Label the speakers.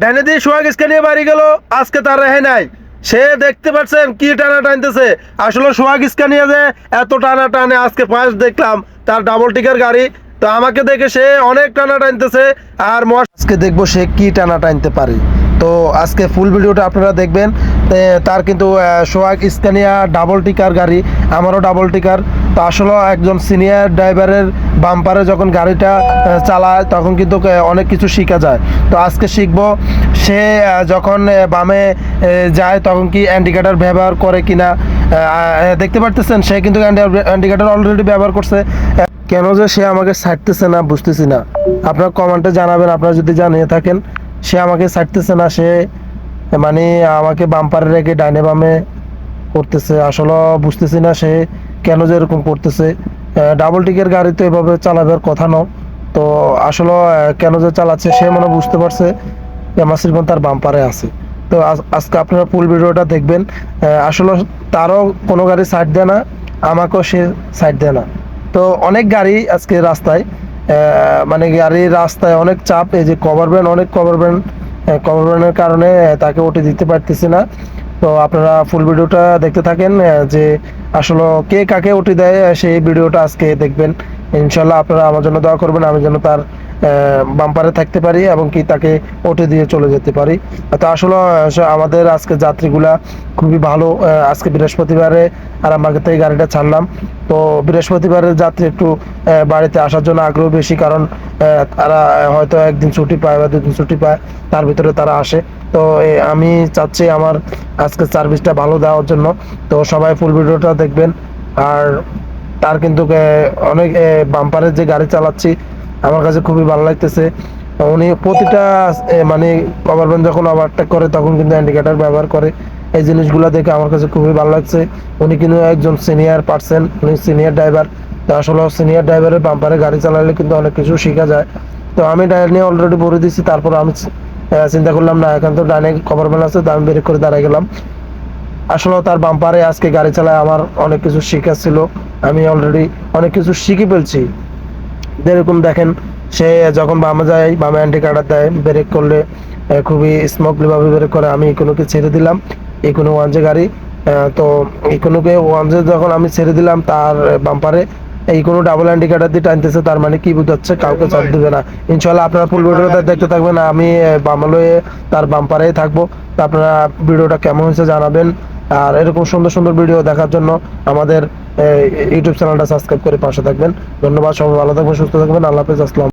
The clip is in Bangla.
Speaker 1: ডাইনে দিয়ে বাড়ি আজকে তার নাই। সে দেখতে পাচ্ছেন কি টানা টানতেছে। আসলে যে এত টানা টানে আজকে দেখলাম, তার ডাবল টিকার গাড়ি। তো আমাকে দেখে সে অনেক টানা টানতেছে। আর আজকে দেখব সে কি টানা টানতে পারে। তো আজকে ফুল ভিডিওটা আপনারা দেখবেন। তার কিন্তু সোহাগ স্কানিয়া ডাবল টিকার গাড়ি, আমারও ডাবল টিকার তো আসলে একজন সিনিয়র ড্রাইভারের বাম্পারে যখন গাড়িটা চালায়, তখন কিন্তু অনেক কিছু শেখা যায়। তো আজকে শিখব, সে যখন বামে যায়, তখন কি অ্যান্ডিকেটার ব্যবহার করে কিনা দেখতে পারতেছেন? সে কিন্তু অ্যান্ডিকেটার অলরেডি ব্যবহার করছে। কেন যে সে আমাকে ছাড়তেছে না, বুঝতেছি না। আপনার কমেন্টে জানাবেন, আপনারা যদি জানিয়ে থাকেন, সে আমাকে ছাড়তেছে না, সে মানে আমাকে বাম্পারে রেখে ডাইনে বামে করতেছে। আসলে বুঝতেছি না সে কেন যে এরকম করতেছে? ডাবল টিকের গাড়ি তো এভাবে চালাবার কথা নয় তো আসলে কেন যে চালাচ্ছে সে মনে বুঝতে পারছে। এমাসির তার বাম্পারে আছে। তো আজকে আপনারা ফুল ভিডিওটা দেখবেন। আসলে তারও কোনো গাড়ি সাইড দেয় না, আমাকেও সে সাইড দেয় না। তো অনেক গাড়ি আজকে রাস্তায় মানে গাড়ির রাস্তায় অনেক চাপ, এই যে কভার ব্যান অনেক কভার ব্যান কভার ব্যানের কারণে তাকে ওটি দিতে পারতেছি না। তো আপনারা ফুল ভিডিওটা দেখতে থাকেন যে আসলে কে কাকে উঠে দেয়, সেই ভিডিওটা আজকে দেখবেন। ইনশাল্লাহ আপনারা আমার জন্য দোয়া করবেন, আমি যেন তার বাম্পারে থাকতে পারি এবং কি তাকে ওটি দিয়ে চলে যেতে পারি। তো আসলে আমাদের আজকে যাত্রীগুলা খুবই ভালো আজকে বৃহস্পতিবারে আর আমাকে থেকে গাড়িটা ছাড়লাম। তো বৃহস্পতিবারের যাত্রী একটু বাড়িতে আসার জন্য আগ্রহ বেশি কারণ তারা হয়তো একদিন ছুটি পায় বা দুদিন ছুটি পায়, তার ভিতরে তারা আসে। তো আমি চাচ্ছি আমার আজকে সার্ভিসটা ভালো দেওয়ার জন্য। তো সবাই ফুল ভিডিওটা দেখবেন। আর তার কিন্তু অনেক বাম্পারের যে গাড়ি চালাচ্ছি আমার কাছে খুবই ভালো লাগতেছে। উনি প্রতিটা মানে কভার ব্যান যখন ওভারটেক করে, তখন কিন্তু ইন্ডিকেটার ব্যবহার করে। এই জিনিসগুলো দেখে আমার কাছে খুবই ভালো লাগছে। উনি কিন্তু একজন সিনিয়র পার্সন উনি সিনিয়র ড্রাইভার তো আসলে সিনিয়র ড্রাইভারের বাম্পারে গাড়ি চালালে কিন্তু অনেক কিছু শেখা যায়। তো আমি ডাইল নিয়ে অলরেডি ভরে দিচ্ছি তারপর আমি চিন্তা করলাম, না, এখন তো ডাইনে কভার ব্যান আছে, তো আমি বের করে দাঁড়াই গেলাম। আসলে তার বাম্পারে আজকে গাড়ি চালায় আমার অনেক কিছু শেখা ছিল। আমি অলরেডি অনেক কিছু শিখে ফেলছি। যেরকম দেখেন, সে যখন বামে যায়, বামে অ্যান্টি কাটার দেয় ব্রেক করলে খুবই স্মুথলি ভাবে ব্রেক করে, আমি ইকোনোকে ছেড়ে দিলাম ইকোনো ওয়ান যে গাড়ি তো ইকোনোকে ওয়ান যে যখন আমি ছেড়ে দিলাম তার বাম্পারে এই কোনো ডাবল ইন্ডিকেটার দিয়ে টানতেছে, তার মানে কি বুঝাচ্ছে, কাউকে চাপ দিবে না। ইনশাল্লাহ আপনারা ফুল ভিডিওটা দেখতে থাকবেন, আমি বামালয়ে তার বাম্পারেই থাকব, তা আপনারা ভিডিওটা কেমন হয়েছে জানাবেন, আর এরকম সুন্দর সুন্দর ভিডিও দেখার জন্য আমাদের ইউটিউব চ্যানেলটা সাবস্ক্রাইব করে পাশে থাকবেন। ধন্যবাদ, সবাই ভালো থাকবেন, সুস্থ থাকবেন। আল্লাহ হাফেজ, আসসালাম